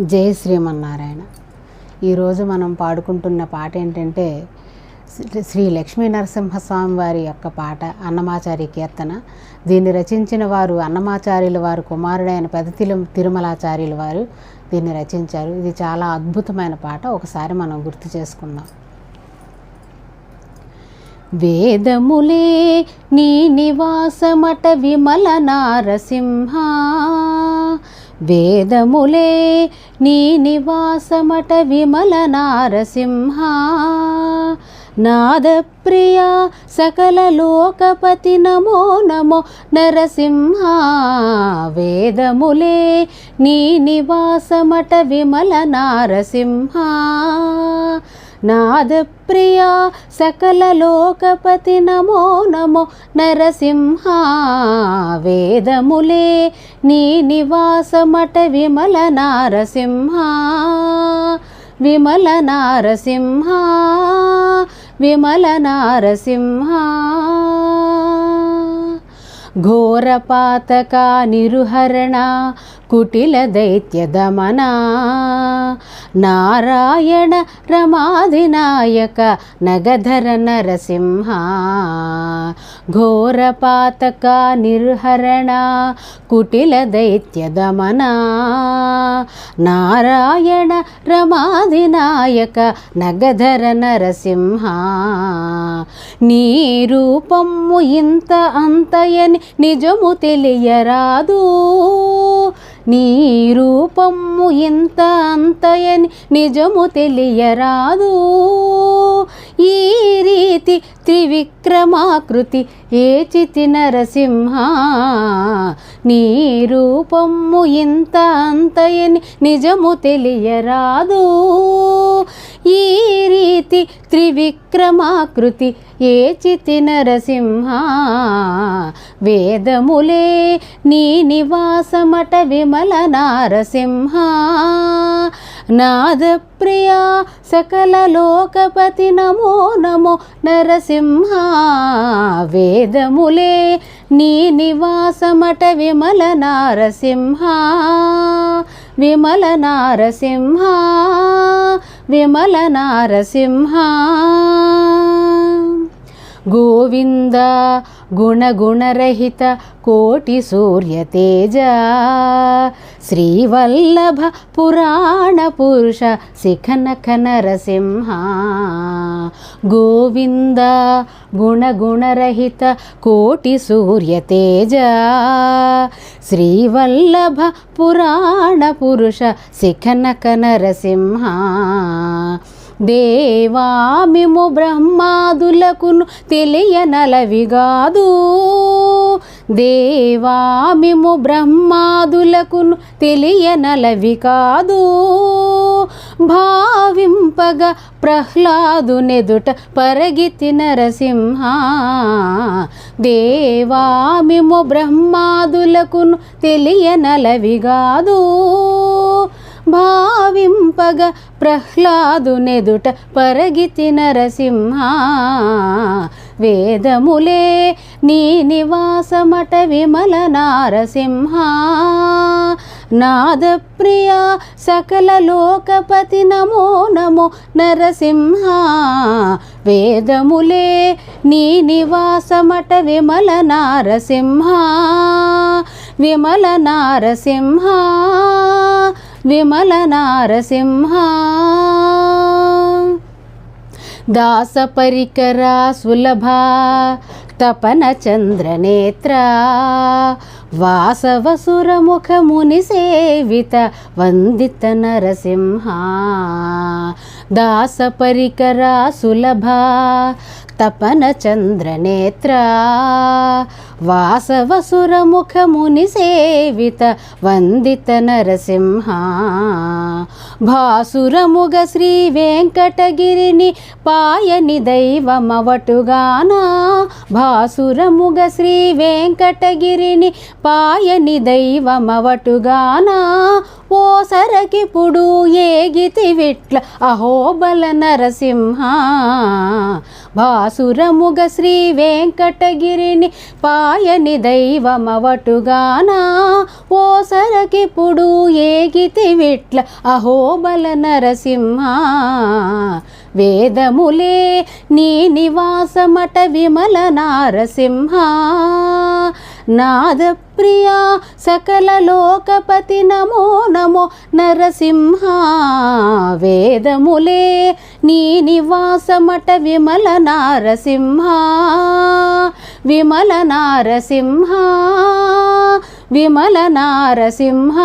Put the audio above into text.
జై శ్రీమన్నారాయణ. ఈరోజు మనం పాడుకుంటున్న పాట ఏంటంటే శ్రీ- లక్ష్మీ నరసింహస్వామి వారి యొక్క పాట అన్నమాచారి కీర్తన. దీన్ని రచించిన వారు అన్నమాచార్యుల వారు కుమారుడైన పెద్ద తిరుమలాచార్యుల వారు దీన్ని రచించారు. ఇది చాలా అద్భుతమైన పాట. ఒకసారి మనం గుర్తు చేసుకుందాం. వేదములే నీ నివాసమట విమల నారసింహ వేదములే నీ నివాసమట విమల నారసింహ. నాదప్రియ సకల లోకపతి నమో నమో నరసింహ. వేదములే నీ నివాసమట విమల నారసింహ. నాదప్రియ సకల లోకపతి నమో నమో నరసింహ వేదములే నీ నివాసమట విమల నారసింహ విమల నారసింహ విమల నారసింహ. ఘోరపాతక నిరుహరణ కుటిల దైత్యదమనా నారాయణ రమాధినాయక నగధర నరసింహ. ఘోరపాతక నిర్హరణ కుటిల దైత్యదమనా నారాయణ రమాధినాయక నగధర నరసింహ. నీ రూపము ఇంత అంతయని నిజము తెలియరాదు. నీ రూపము ఇంత అంతయని నిజము తెలియరాదు. ఈ రీతి త్రివిక్రమాకృతి ఏ చితి నరసింహ. నీ రూపము ఇంత అంతయని నిజము తెలియరాదు. ఈ రీతి త్రివిక్రమాకృతి ఏ చితి నరసింహ? వేదములే నీ నివాసమట విమల నారసింహ. నాదప్రియ సకల లోకపతి నమో నమో నరసింహ. వేదములే నీ నివాసమట విమల నారసింహ. విమల నారసింహ. విమల నారసింహ. గోవింద గుణగుణరహిత కోటి సూర్యతేజ శ్రీవల్లభ పురాణ పురుష శిఖనఖ నరసింహ గోవింద గుణగుణరహిత కోటి సూర్యతేజ శ్రీవల్లభ పురాణ పురుష శిఖనఖ నరసింహ దేవామిము బ్రహ్మాదులకును తెలియనలవిగాదు. దేవామిము బ్రహ్మాదులకును తెలియనలవి కాదు భావింపగ ప్రహ్లాదునెదుట పరగితి నరసింహ. దేవామిము బ్రహ్మాదులకును తెలియనలవిగాదు. భావింపగ ప్రహ్లాదునెదుట పరగితి నరసింహ. వేదములే నీ నివాసమట విమల నారసింహ. నాదప్రియ సకల లోకపతి నమో నమో నరసింహ. వేదములే నీ నివాసమట విమల నారసింహ. విమల నారసింహ. విమల నారసింహ దాస పరికరా సులభ తపన చంద్రనేత్ర వాసవసురముఖ ముని సేవిత వందిత నరసింహ. దాస పరికరా సులభ తపన చంద్రనేత్ర వాసవసురముఖముని సేవిత వందిత నరసింహ. భాసురముగ శ్రీ వెంకటగిరిని పాయని దైవమవటుగానా. భాసురముగ శ్రీ వెంకటగిరిని పాయని దైవమవటుగానా. ఓ సరకిపుడు ఏగితి విట్ల అహోబల నరసింహ. భాసురముగ శ్రీ వెంకటగిరిని పాయని దైవమవటుగానా? ఓ సరకిప్పుడు ఏలకిప్పుడు ఏగితి విట్ల అహోబల నరసింహ. వేదములే నీ నివాసమట విమల నారసింహ. నాదప్రియా సకల లోకపతి నమో నమో నరసింహ వేదములే నీ నివాసమట విమల నారసింహ విమల నారసింహ విమల నారసింహ.